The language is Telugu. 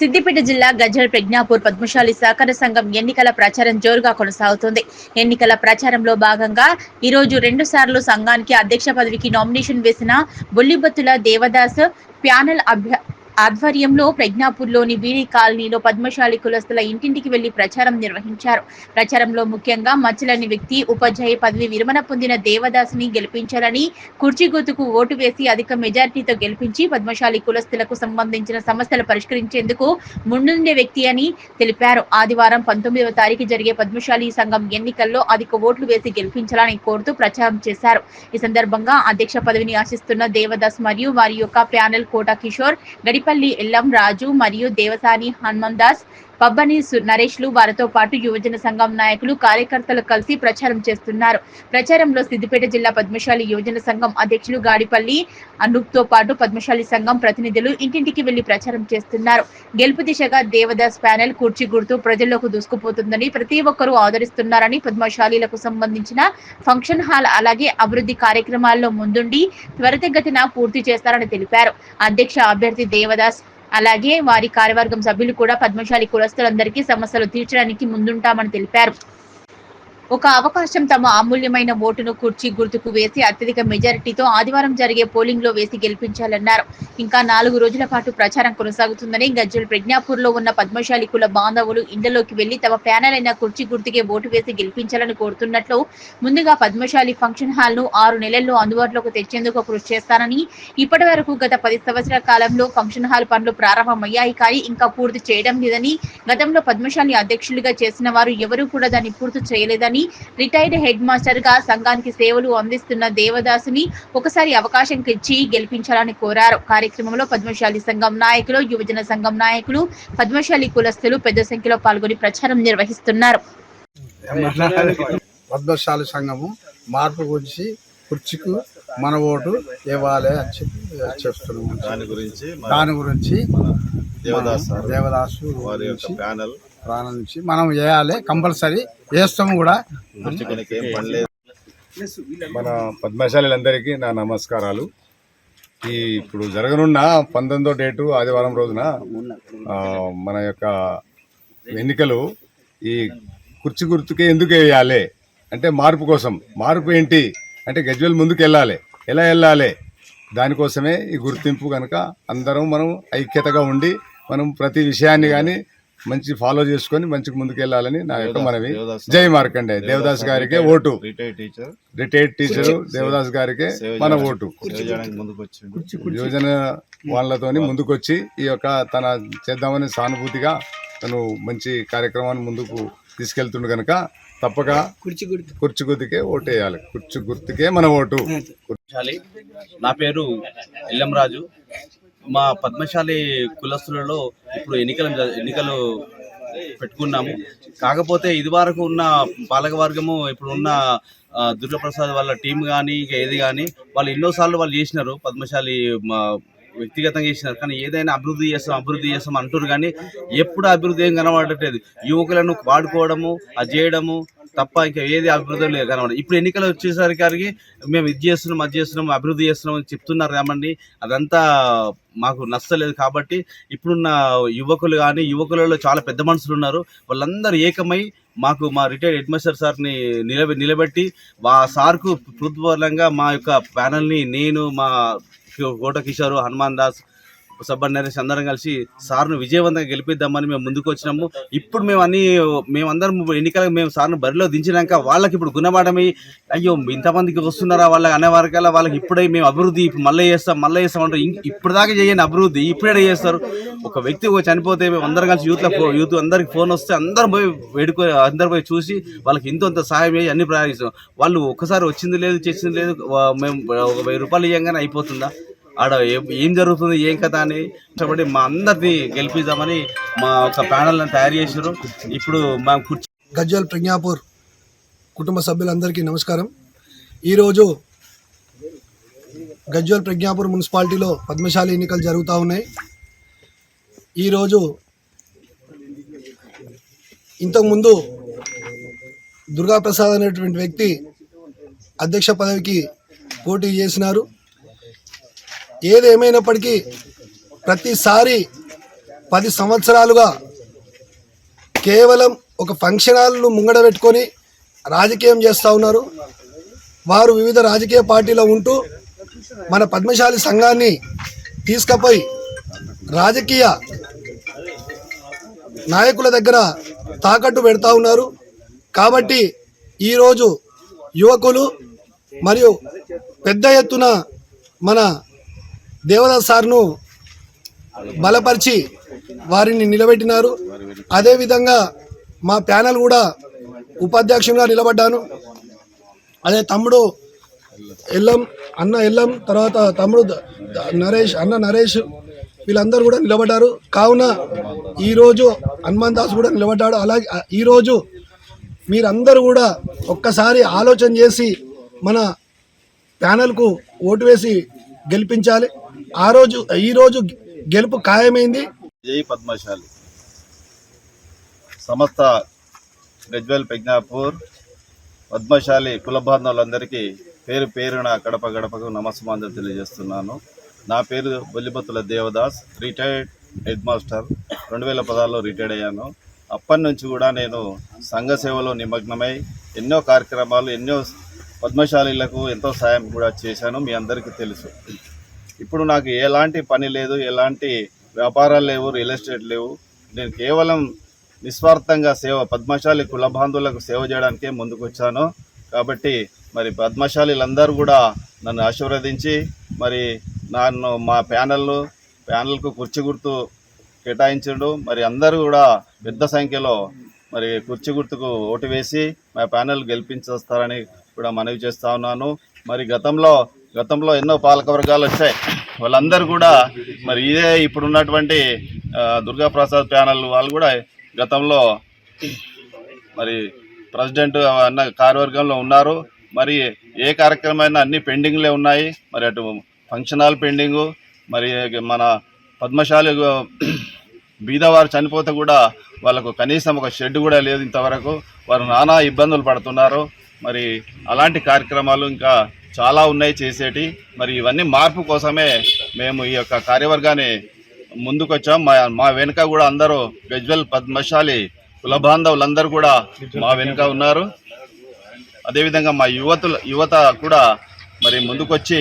సిద్దిపేట జిల్లా గజ్జల్ ప్రజ్ఞాపూర్ పద్మశాలి సహకార సంఘం ఎన్నికల ప్రచారం జోరుగా కొనసాగుతుంది. ఎన్నికల ప్రచారంలో భాగంగా ఈ రోజు రెండు సార్లు సంఘానికి అధ్యక్ష పదవికి నామినేషన్ వేసిన బొల్లిబత్తుల దేవదాస్ ప్యానల్ అభ్య ఆధ్వర్యంలో ప్రజ్ఞాపూర్లోని వీడి కాలనీలో పద్మశాలి కులస్తుల ఇంటింటికి వెళ్ళి ప్రచారం నిర్వహించారు. ప్రచారంలో ముఖ్యంగా మచ్చలని వ్యక్తి ఉపాధ్యాయ పదవి విరమణ పొందిన దేవదాసుని గెలిపించాలని కుర్చీ గుర్తుకు ఓటు వేసి అధిక మెజార్టీతో గెలిపించి పద్మశాలి కులస్తులకు సంబంధించిన సమస్యలు పరిష్కరించేందుకు ముందుండే వ్యక్తి అని తెలిపారు. ఆదివారం పంతొమ్మిదవ తారీఖు జరిగే పద్మశాలి సంఘం ఎన్నికల్లో అధిక ఓట్లు వేసి గెలిపించాలని కోరుతూ ప్రచారం చేశారు. ఈ సందర్భంగా అధ్యక్ష పదవిని ఆశిస్తున్న దేవదాస్ మరియు వారి యొక్క ప్యానెల్ కోట కిషోర్ గడిప గడిపల్లి ఎల్లం రాజు మరియు దేవసాని హనుమందాస్ పబ్బని నరేష్లు వారితో పాటు యువజన సంఘం నాయకులు కార్యకర్తలు కలిసి ప్రచారం చేస్తున్నారు. ప్రచారంలో సిద్దిపేట జిల్లా పద్మశాలి యువజన సంఘం అధ్యక్షులు గాడిపల్లి అనూప్తో పాటు పద్మశాలి సంఘం ప్రతినిధులు ఇంటింటికి వెళ్ళి ప్రచారం చేస్తున్నారు. గెలుపు దిశగా దేవదాస్ ప్యానెల్ కుర్చీ గుర్తు ప్రజల్లోకి దూసుకుపోతుందని ప్రతి ఒక్కరూ ఆదరిస్తున్నారని పద్మశాలీలకు సంబంధించిన ఫంక్షన్ హాల్ అలాగే అభివృద్ధి కార్యక్రమాల్లో ముందుండి త్వరితగతిన పూర్తి చేస్తారని తెలిపారు. అధ్యక్ష అభ్యర్థి దేవదాస్ అలాగే వారి కార్యవర్గం సభ్యులు కూడా పద్మశాలి కులస్తులందరికీ సమస్యలు తీర్చడానికి ముందుంటామని తెలిపారు. ఒక అవకాశం తమ అమూల్యమైన ఓటును కుర్చీ గుర్తుకు వేసి అత్యధిక మెజారిటీతో ఆదివారం జరిగే పోలింగ్లో వేసి గెలిపించాలన్నారు. ఇంకా నాలుగు రోజుల పాటు ప్రచారం కొనసాగుతుందని గజ్జల్ ప్రజ్ఞాపూర్లో ఉన్న పద్మశాలి కుల బాంధవులు ఇండ్లలోకి వెళ్ళి తమ ప్యానెల్ అయిన కుర్చీ గుర్తుకే ఓటు వేసి గెలిపించాలని కోరుతున్నట్లు ముందుగా పద్మశాలి ఫంక్షన్ హాల్ను ఆరు నెలల్లో అందుబాటులోకి తెచ్చేందుకు కృషి చేస్తానని ఇప్పటి వరకు గత పది సంవత్సరాల కాలంలో ఫంక్షన్ హాల్ పనులు ప్రారంభమయ్యాయి కానీ ఇంకా పూర్తి చేయడం లేదని గతంలో పద్మశాలి అధ్యక్షులుగా చేసిన వారు ఎవరూ కూడా దాన్ని పూర్తి చేయలేదని రిటైర్డ్ హెడ్ మాస్టర్గా సంఘానికి సేవలు అందిస్తున్న దేవదాసుని ఒకసారి అవకాశం ఇచ్చి గెలిపించాలని కోరారు. కార్యక్రమంలో పద్మశాలి సంఘం నాయకులు యువజన సంఘం నాయకులు పద్మశాలి కులస్తులు పెద్ద సంఖ్యలో పాల్గొని ప్రచారం నిర్వహిస్తున్నారు. పద్మశాలి సంఘము మార్పు గురించి కుర్చీకు మన ఓటు ఇవ్వాలి అని చెప్పి చేస్తున్నాము దాని గురించి దాని గురించి దేవదాస్ దేవదాసు వారి యొక్క ప్యానల్ ప్రాణం నుంచి మనం వేయాలి కంపల్సరీ. వేస్తాం కూడా లేదు మన పద్మశాలీలందరికీ నా నమస్కారాలు. ఈ ఇప్పుడు జరగనున్న పంతొమ్మిదో డేటు ఆదివారం రోజున మన యొక్క ఎన్నికలు ఈ కుర్చీ గుర్తుకే ఎందుకు వేయాలి? అంటే మార్పు కోసం. మార్పు ఏంటి? అంటే గజ్వెల్ ముందుకు వెళ్ళాలి ఎలా వెళ్ళాలి? దానికోసమే ఈ గుర్తింపు కనుక అందరం మనం ఐక్యతగా ఉండి మనం ప్రతి విషయాన్ని కానీ మంచి ఫాలో చేసుకొని మంచిగా ముందుకు వెళ్ళాలని నా యొక్క మనవి. జై మార్కండే దేవదాస్ గారికే ఓటు. Retired teacher. దేవదాస్ గారికి మన ఓటు. యోజన వాళ్ళతోని ముందుకొచ్చి ఈ యొక్క తన చేద్దామనే సానుభూతిగా తను మంచి కార్యక్రమాన్ని ముందుకు తీసుకెళ్తుండు కనుక తప్పక కుర్చీ గుర్తుకే ఓటు వేయాలి కుర్చీ గుర్తుకే మన ఓటు. నా పేరు ఎల్లం రాజు. మా పద్మశాలి కులస్తులలో ఇప్పుడు ఎన్నికలు ఎన్నికలు పెట్టుకున్నాము. కాకపోతే ఇది వరకు ఉన్న పాలకవర్గము ఇప్పుడు ఉన్న దుర్గప్రసాద్ దుర్గాప్రసాద్ వాళ్ళ టీం కానీ ఇక ఏది కానీ వాళ్ళు ఎన్నోసార్లు వాళ్ళు చేసినారు పద్మశాలి మా వ్యక్తిగతంగా చేసినారు. కానీ ఏదైనా అభివృద్ధి చేస్తాం అభివృద్ధి చేస్తాం అంటారు కానీ ఎప్పుడు అభివృద్ధి ఏం కనబడట్లేదు. యువకులను వాడుకోవడము అది చేయడము తప్ప ఇంకా ఏది అభివృద్ధి లేదు కనబడి ఇప్పుడు ఎన్నికలు వచ్చేసరికి మేము ఇది చేస్తున్నాం అది చేస్తున్నాం అభివృద్ధి చేస్తున్నాం అని చెప్తున్నారు రామండి. అదంతా మాకు నచ్చలేదు కాబట్టి ఇప్పుడున్న యువకులు కానీ యువకులలో చాలా పెద్ద మనుషులు ఉన్నారు. వాళ్ళందరూ ఏకమై మాకు మా రిటైర్డ్ హెడ్ మాస్టర్ సార్ని నిలబె నిలబెట్టి ఆ సార్కు పూర్వపరంగా మా యొక్క ప్యానల్ని నేను మా కోట కిషోర్ హనుమాన్ దాస్ సబ్బర్ నరేష్ అందరం కలిసి సార్ను విజయవంతంగా గెలిపిద్దామని మేము ముందుకు వచ్చినాము. ఇప్పుడు మేము అన్ని మేమందరం ఎన్నికలకు మేము సార్ను బరిలో దించినాక వాళ్ళకి ఇప్పుడు గుణపాఠమై అయ్యో ఇంతమందికి వస్తున్నారా వాళ్ళకి అనే వరకల్లా వాళ్ళకి ఇప్పుడే మేము అభివృద్ధి మళ్ళీ చేస్తాం మళ్ళీ చేస్తాం అంటారు ఇప్పుడు దాకా చేయని అభివృద్ధి ఇప్పుడే చేస్తారు. ఒక వ్యక్తి చనిపోతే మేము అందరం కలిసి యూత్లో ఫో- యూత్ అందరికి ఫోన్ వస్తే అందరం పోయి వేడుకో అందరు పోయి చూసి వాళ్ళకి ఇంత సహాయం చేసి అన్ని ప్రయాణిస్తాం. వాళ్ళు ఒక్కసారి వచ్చింది లేదు చేసింది లేదు మేము ఒక వెయ్యి రూపాయలు ఇవ్వగానే అయిపోతుందా? ఆడ ఏం జరుగుతుంది ఏం కథ అని ఇష్టపడి మా అందరినీ గెలిపిద్దామని మా ఒక ప్యానల్ తయారు చేసారు ఇప్పుడు మా కుర్చీ గజ్జల్ ప్రజ్ఞాపూర్ కుటుంబ సభ్యులందరికీ నమస్కారం. ఈరోజు గజ్వల్ ప్రజ్ఞాపూర్ మున్సిపాలిటీలో పద్మశాలి ఎన్నికలు జరుగుతూ ఉన్నాయి. ఈరోజు ఇంతకుముందు దుర్గాప్రసాద్ అనేటువంటి వ్యక్తి అధ్యక్ష పదవికి పోటీ చేసినారు. ఏదేమైనప్పటికీ ప్రతిసారి పది సంవత్సరాలుగా కేవలం ఒక ఫంక్షన్ హాల్ను ముంగడ పెట్టుకొని రాజకీయం చేస్తూ ఉన్నారు. వారు వివిధ రాజకీయ పార్టీలో ఉంటూ మన పద్మశాలి సంఘాన్ని తీసుకపోయి రాజకీయ నాయకుల దగ్గర తాకట్టు పెడతా ఉన్నారు. కాబట్టి ఈరోజు యువకులు మరియు పెద్ద ఎత్తున మన దేవదాస్ సార్ను బలపరిచి వారిని నిలబెట్టినారు. అదేవిధంగా మా ప్యానల్ కూడా ఉపాధ్యక్షునిగా నిలబడ్డాను. అదే తమ్ముడు ఎల్లం అన్న ఎల్లం తర్వాత తమ్ముడు నరేష్ అన్న నరేష్ వీళ్ళందరూ కూడా నిలబడ్డారు. కావున ఈరోజు హనుమాన్ దాస్ కూడా నిలబడ్డాడు. అలాగే ఈరోజు మీరందరూ కూడా ఒక్కసారి ఆలోచన చేసి మన ప్యానల్కు ఓటు వేసి గెలిపించాలి. ఆ రోజు ఈరోజు గెలుపు ఖాయమైంది? జై పద్మశాలి. సమస్త గజ్వల్ పెజ్ఞాపూర్ పద్మశాలి కుల బాంధవులందరికీ పేరు పేరున గడప గడపకు నమస్మాంజలు తెలియజేస్తున్నాను. నా పేరు Bollibathula Devadas retired head master. రెండు వేల పదహారులో రిటైర్డ్ అయ్యాను. అప్పటి నుంచి కూడా నేను సంఘ సేవలో నిమగ్నమై ఎన్నో కార్యక్రమాలు ఎన్నో పద్మశాలీలకు ఎంతో సాయం కూడా చేశాను మీ అందరికీ తెలుసు. ఇప్పుడు నాకు ఎలాంటి పని లేదు ఎలాంటి వ్యాపారాలు లేవు రియల్ ఎస్టేట్ లేవు. నేను కేవలం నిస్వార్థంగా సేవ పద్మశాలి కులబాంధువులకు సేవ చేయడానికే ముందుకు వచ్చాను కాబట్టి మరి పద్మశాలిలందరూ కూడా నన్ను ఆశీర్వదించి మరి నన్ను మా ప్యానల్ ప్యానల్కు కుర్చీ గుర్తు కేటాయించడు. మరి అందరూ కూడా పెద్ద సంఖ్యలో మరి కుర్చీ గుర్తుకు ఓటు వేసి మా ప్యానల్ గెలిపించేస్తారని కూడా మనవి చేస్తా ఉన్నాను. మరి గతంలో గతంలో ఎన్నో పాలక వర్గాలు వచ్చాయి. వాళ్ళందరూ కూడా మరి ఇదే ఇప్పుడున్నటువంటి దుర్గాప్రసాద్ దుర్గా ప్రసాద్ ప్యానల్ వాళ్ళు కూడా గతంలో మరి ప్రెసిడెంట్ అన్న కార్యవర్గంలో ఉన్నారు. మరి ఏ కార్యక్రమమైనా అన్ని పెండింగ్లే ఉన్నాయి. మరి అటు ఫంక్షన్ హాల్ పెండింగు మరి మన పద్మశాలి బీదవారు చనిపోతే కూడా వాళ్ళకు కనీసం ఒక షెడ్ కూడా లేదు ఇంతవరకు. వారు నానా ఇబ్బందులు పడుతున్నారు. మరి అలాంటి కార్యక్రమాలు ఇంకా చాలా ఉన్నాయి చేసేటి. మరి ఇవన్నీ మార్పు కోసమే మేము ఈ యొక్క కార్యవర్గాన్ని ముందుకొచ్చాం. మా మా వెనుక కూడా అందరూ గజ్వల్ పద్మశాలి కుల బాంధవులందరూ కూడా మా వెనుక ఉన్నారు. అదేవిధంగా మా యువతులు యువత కూడా మరి ముందుకొచ్చి